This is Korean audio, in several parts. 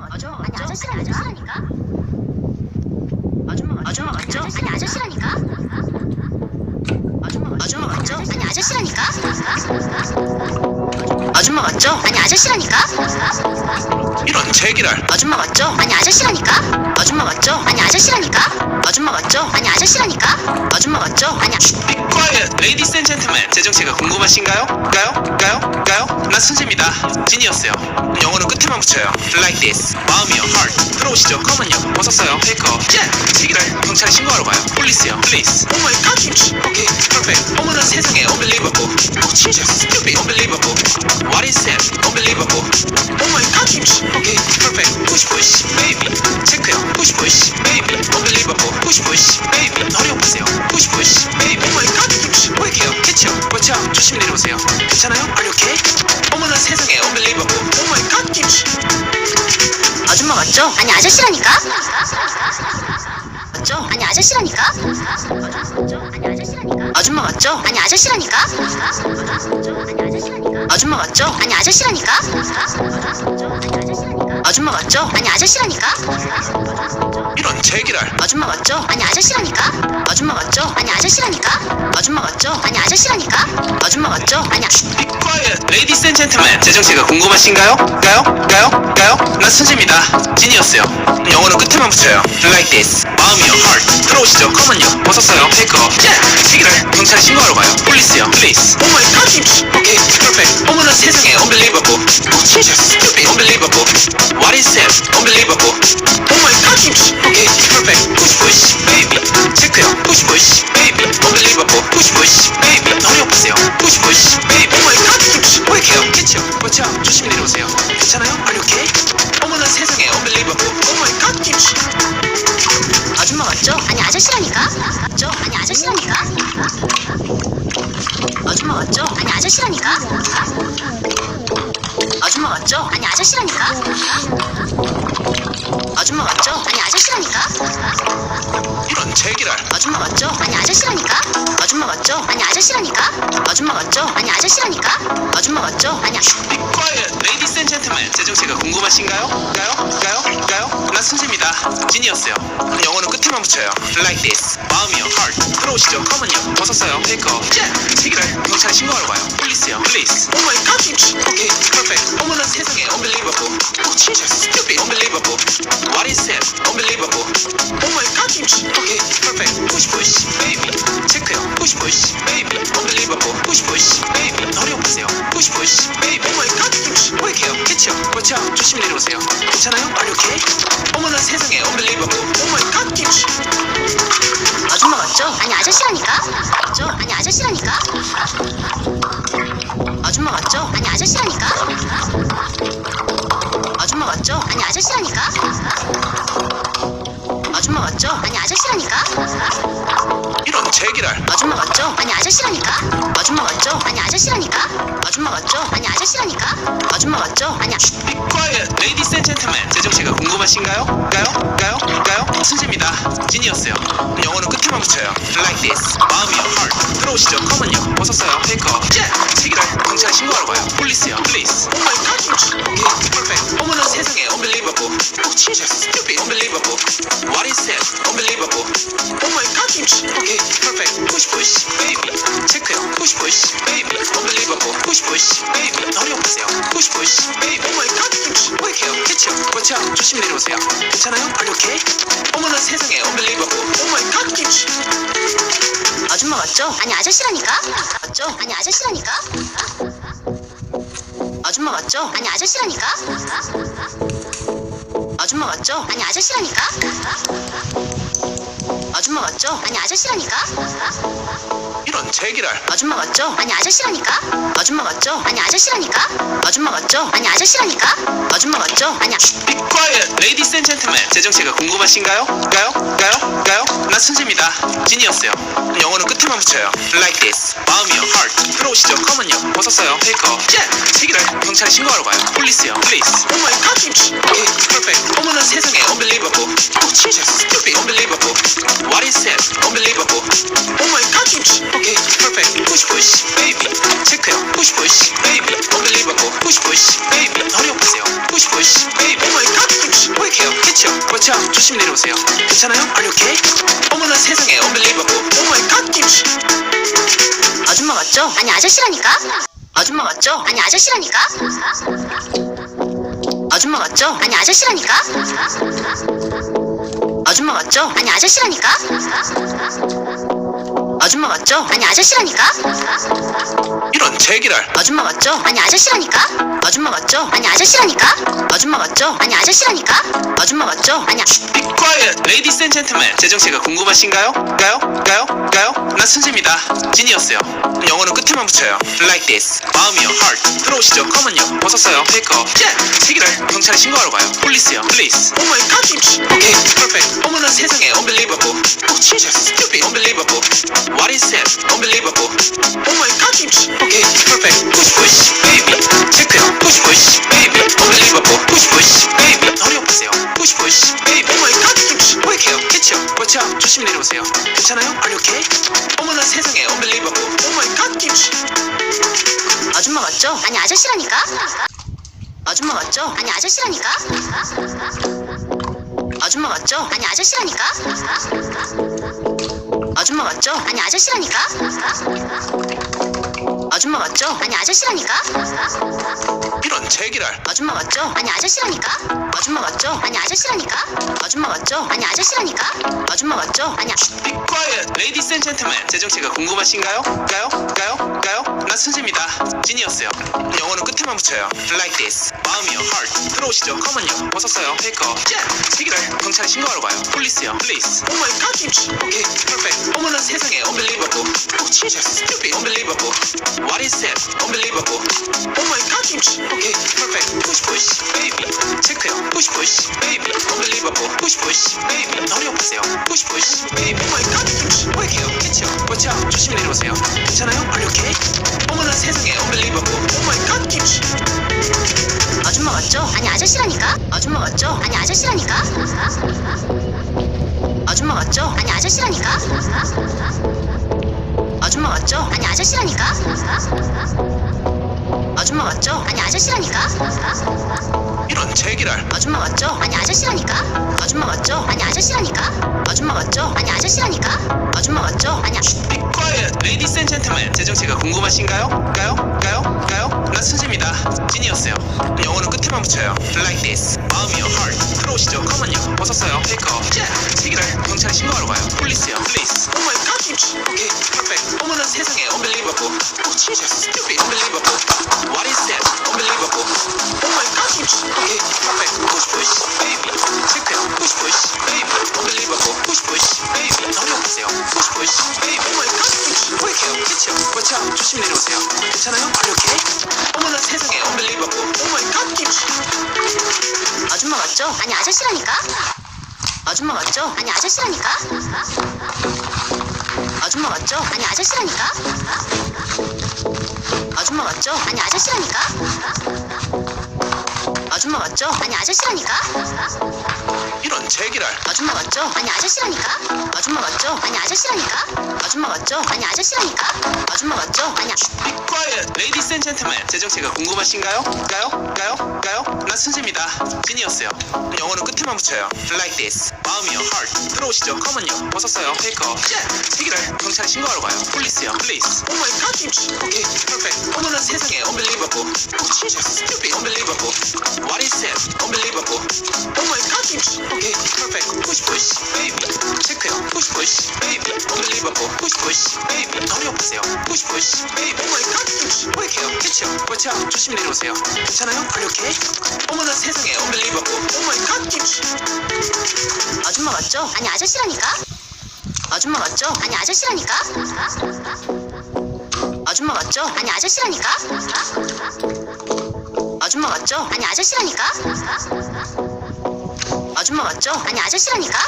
맞아. 아니 아저씨라니까. 아줌마 아줌마 맞죠? 아니 아저씨라니까. 아줌마 아줌마 맞죠? 아니 아저씨라니까. 아줌마 맞죠? 아니 아저씨라니까. 이런 제 기랄 아줌마 맞죠? 아니 아저씨라니까. 아줌마 맞죠? 아니 아저씨라니까. 아줌마 맞죠? 아니 아저씨라니까. 아줌마 맞죠? 아니 quiet, ladies and gentlemen 제 정체가 궁금하신가요? 가요? 가요? 가요? 나 순재입니다. 지니어스요. 영어는 끝에만 붙여요. Like this. 마음이요. Heart. 들어오시죠. 컴은요. 벗었어요. 페이커 잭 시기를 경찰에 신고하러 가요. 폴리스요. Please. Oh my god 김치 오케이 perfect. 어머나 세상에 unbelievable. Oh Jesus. Stupid. Unbelievable. What is that? unbelievable. Oh my god 김치 오케이 perfect push push baby 체크요 push push baby unbelievable push push baby 어려운 보세요 push push baby Oh my god 김치 왜 이렇게요 캐치요 버텨 조심히 내려오세요 괜찮아요? Are you okay? 어머나 세상에 unbelievable Oh my god 김치 아줌마 맞죠? 아니 아저씨라니까. 맞죠? 아니 아저씨라니까. 아니 아저씨라니까. 아줌마 맞죠? 아니 아저씨라니까. 아줌마 맞죠? 아니 아저씨라니까. 아줌마 맞죠? 아니 아저씨라니까. 이런 제기랄 아줌마 맞죠? 아니 아저씨라니까. 아줌마 맞죠? 아니 아저씨라니까. 아줌마 맞죠? 아니 아저씨라니까. 아줌마 맞죠? 아니 Be quiet, ladies and gentlemen. 제정체가 궁금하신가요? 가요? 가요? 가요? 나 순재입니다. 지니어스요. 영어는 끝에만 붙여요. Like this. 마음이요, heart. 들어오시죠. 컴은요. 벗었어요. 페이커. 잭! 시기를 경찰에 신고하러 가요. 폴리스요. Please. Oh my god, 김치. 오케이, perfect. 어머나 세상에 unbelievable. Oh Jesus, unbelievable. What is that? Unbelievable. Oh my god. 오케이, perfect. Push push, baby. 체크요. Push push, baby. Unbelievable. Push push, baby. 어려운 보세요. Push push, 맞죠? 아니 아줌마 맞죠? 아니 아저씨라니까. 이런 제기랄. 아줌마 맞죠? 아니 아저씨라니까. 아줌마 맞죠? 아니 아저씨라니까. 아줌마 맞죠? 아니 아저씨라니까. 아줌마 맞죠? 아니 Be quiet, ladies and gentlemen. 제 정체가 궁금하신가요? 가요? 가요? 가요? 나 순재입니다. 지니어스요. 영어는 끝에만 붙여요. Like this. 마음이요, heart. 들어오시죠. 컴은요. 벗었어요. 페이커. 잭! 시기를 경찰에 신고하러 가요. 폴리스요. Please. Oh my god. 오케이, perfect. 어머나 세상에 unbelievable. Oh Jesus, stupid, unbelievable. What is that? Unbelievable. Oh my god, 김치. 오케이, perfect. Push push, baby. 체크요. Push push, baby. Unbelievable. Push push, baby. 어려운 보세요. Push push, baby. Oh my god, 김치. 왜 이렇게요? 캐치요. 버텨. 조심히 내려오세요. 괜찮아요? Are you okay? 어머나 세상에 unbelievable. Oh my god, 김치. 아줌마 맞죠? 아니 아저씨라니까. 맞죠? 아니 아저씨라니까. 아줌마 맞죠? 아니 아저씨라니까. 이런 제기랄. 아줌마 맞죠? 아니 아저씨라니까. 아줌마 맞죠? 아니 아저씨라니까. 아줌마 맞죠? 아니 아저씨라니까. 아줌마 맞죠? 아니 Be quiet, ladies and gentlemen. 제 정체가 궁금하신가요? 가요? 가요? 가요? 순재입니다. 지니어스요. 영어는 끝에만 붙여요. Like this. 마음이요, heart. 들어오시죠. 컴은요. 벗었어요. 페이커. 잭! 시기를 경찰에 신고하러 가요. 폴리스요. Please. Oh my god. 오케이, perfect. 어머나 세상에 unbelievable. Stupid, unbelievable. Oh my god, 김치. 왜 이렇게요? 캐치요. 버텨. 조심히 내려오세요. 괜찮아요? Okay? 어머나 세상에. Oh my god, 김치. 아줌마 맞죠? 아니 아저씨라니까. 맞죠? 아니 아저씨라니까. 아줌마 맞죠? 아니 아저씨라니까. 아줌마 맞죠? 아니 아저씨라니까. 아줌마 맞죠? 아니 아저씨라니까. 이런 제기랄. 아줌마 맞죠? 아니 아저씨라니까. 아줌마 맞죠? 아니 아저씨라니까. 아줌마 맞죠? 아니 아저씨라니까. 아줌마 맞죠? 아니 Be quiet, ladies and gentlemen. 제정체가 궁금하신가요? 가요? 가요? 가요? 나 순재입니다. 지니어스요. 영어는 끝에만 붙여요. Like this. 마음이요, heart. 들어오시죠. 컴은요. 벗었어요. 페이커. 잭! 시기를 경찰에 신고하러 가요. 폴리스요. Please. Oh my god. 오케이, perfect. 어머나 세상에 unbelievable. Oh Jesus, stupid, unbelievable. What is that? Unbelievable. Oh my god, 김 치. 오케이, perfect. Push push, baby. 체크요. Push push, baby. Unbelievable. Push push, baby. 어려운 보세요. Push push, baby. Oh my god, 김치. 자 조심히 내려오세요 괜찮아요? Are you okay? 어머나 세상에 unbelievable Oh my god 김치 아줌마 맞죠? 아니 아저씨라니까. 아줌마 맞죠? 아니 아저씨라니까. 아줌마 맞죠? 아니 아저씨라니까. 아줌마 맞죠? 아니 아저씨라니까. 아줌마 맞죠? 아니 아저씨라니까. 이런 제기랄 아줌마 맞죠? 아니 아저씨라니까. 아줌마 맞죠? 아니 아저씨라니까. 아줌마 맞죠? 아니 아저씨라니까. 아줌마 맞죠? 아니 아- Be quiet, ladies and gentlemen. 제 정체가 궁금하신가요? 가요? 가요? 가요? 나 순지입니다. 지니어스요. 영어는 끝에만 붙여요. Like this. 마음이요. Heart. 들어오시죠. Comeon요. 벗었어요. Take off. jet. 책이를 경찰에 신고하러 가요. Police요. Please. Oh my god, 김치. Okay, perfect. 어머나 세상에 unbelievable. Oh Jesus, stupid. Unbelievable. What is that? Unbelievable. Oh my god, 김치. Okay, perfect. Push push, baby. 체크요. Push push, baby. Unbelievable. Push push, 그렇죠. 조심히 내려오세요. 괜찮아요? Are you okay? 어머나 세상에 unbelievable. Oh my god, 김치. 아줌마 맞죠? 아니 아저씨라니까. 아줌마 맞죠? 아니 아저씨라니까. 아줌마 맞죠? 아니 아저씨라니까. 아줌마 맞죠? 아니 아저씨라니까. 아줌마 맞죠? 아니 아저씨라니까. 이런 제기랄. 아줌마 맞죠? 아니 아저씨라니까. 아줌마 맞죠? 아니 아저씨라니까. 아줌마 맞죠? 아니 아저씨라니까. 아줌마 맞죠? 아니 아- Be quiet, ladies and gentlemen. 제 정체가 궁금하신가요? 가요? 가요? 가요? 나 순지입니다. 지니어스요. 영어는 끝에만 붙여요. Like this. 마음이요. Heart. 들어오시죠. Comeon요. 벗었어요. Take off. jet. 책이를 경찰에 신고하러 가요. Police요. Please. Oh my god, 김치. Okay, perfect. 어머나 세상에 unbelievable. Oh Jesus, stupid. Unbelievable. What is that? Unbelievable. Oh my god, 김치. Okay, perfect. Push push, baby. 체크요. Push push, baby. Unbelievable. Push push, baby. 어려우세요. Push push, baby. Oh my god, 김치. 왜이렇게요? 캐치요. 그렇죠. 조심히 내려오세요. 괜찮아요? Are you okay? 어머나 세상에 unbelievable. Oh my god, 김치. 아줌마 맞죠? 아니 아저씨라니까. 아줌마 맞죠? 아니 아저씨라니까. 아줌마 맞죠? 아니 아저씨라니까. 아저씨라니까. 이런 제기랄. 아줌마 맞죠? 아니 아저씨라니까. 아줌마 맞죠? 아니 아저씨라니까. 아줌마 맞죠? 아니 아저씨라니까. 아줌마 맞죠? 아니 quiet, ladies and gentlemen. 제 정체가 궁금하신가요? 가요? 가요? 가요? 나 순지입니다. 지니어스요. 영어는 끝에만 붙여요. Like this. 마음이요. 들어오시죠. Comeon요. 벗었어요. Take off. jet. 책이를 경찰에 신고하러 가요. Police요. Please. Oh my god, 김치. Okay, perfect. 어머나 세상에 unbelievable. Oh Jesus, stupid. Unbelievable. What is that? Unbelievable. Oh my god, 김치. Okay, perfect. Push push, baby. 체크요. Push push, baby. Unbelievable. Push push, baby. 어려우세요. Push push, baby. Oh my god, 김치. 왜이렇게요? 캐치요. 그렇죠. 조심히 내려오세요. 괜찮아요? Okay? 맞죠? 아니 아저씨라니까. 아줌마 맞죠? 아니 아저씨라니까. 아줌마 맞죠? 아니 아저씨라니까. 아줌마 맞죠? 아니 아저씨라니까. 아줌마 맞죠? 아니 아저씨라니까. 이런 제기랄. 아줌마 맞죠? 아니 아저씨라니까. 아줌마 맞죠? 아니 아저씨라니까. 아줌마 맞죠? 아니 아저씨라니까. 아줌마 맞죠? 아니 아- Be quiet, ladies and gentlemen. 제 정체가 궁금하신가요? 가요? 가요? 가요? 나 순지입니다. 지니어스요. 영어는 끝에만 붙여요. Like this. 마음이요. Heart. 들어오시죠. Comeon요. 벗었어요. Take off. 책이를 경찰에 신고하러 가요. Police요. Please. Oh my god, 김치. Okay, perfect. 어머나 세상에 unbelievable. Oh Jesus, stupid. Unbelievable. What is that? Unbelievable. Oh my god, 김치. Okay, perfect. Push push, baby. 체크요. Push push, baby. Unbelievable. Push push, baby. 어려우세요. Push push, baby. Oh my god, 김치. 왜이렇게요? 캐치요. 그렇죠. 조심히 내려오세요. 괜찮아요? You okay? 어머나 세상에 unbelievable. Oh my god, 김치. 아줌마 맞죠? 아니 아저씨라니까. 아줌마 맞죠? 아니 아저씨라니까. 아줌마 맞죠? 아니 아저씨라니까. 아줌마 맞죠? 아니 아저씨라니까. 아줌마 맞죠? 아니 아저씨라니까.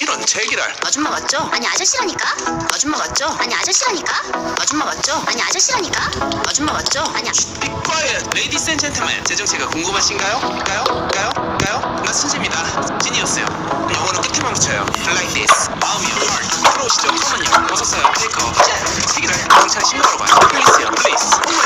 이런 제기랄. 아줌마 맞죠? 아니 아저씨라니까. 아줌마 맞죠? 아니 아저씨라니까. 아줌마 맞죠? 아니 아저씨라니까. 아줌마 맞죠? 아니 아- Be quiet, ladies and gentlemen. 제 정체가 궁금하신가요? 가요? 가요? 가요? 나 순지입니다. 지니어스요. 영어는 끝에만 붙여요. Like this. 마음이요. Heart. 들어오시죠. Comeon요. 벗었어요. Take off. 책이를 경찰에 신고하러 가요. Police요. Please.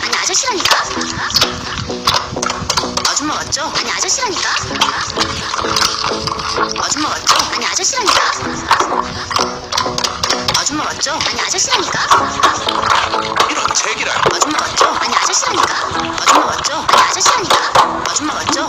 아니 아저씨라니까. 아줌마 맞죠? 아니 아저씨라니까. 아줌마 맞죠? 아니 아저씨라니까. 아줌마 맞죠? 아니 아저씨라니까. 이런 제기랄 아줌마 맞죠? 아니 아저씨라니까. 아줌마 맞죠? 아니 아저씨라니까. 아줌마 맞죠?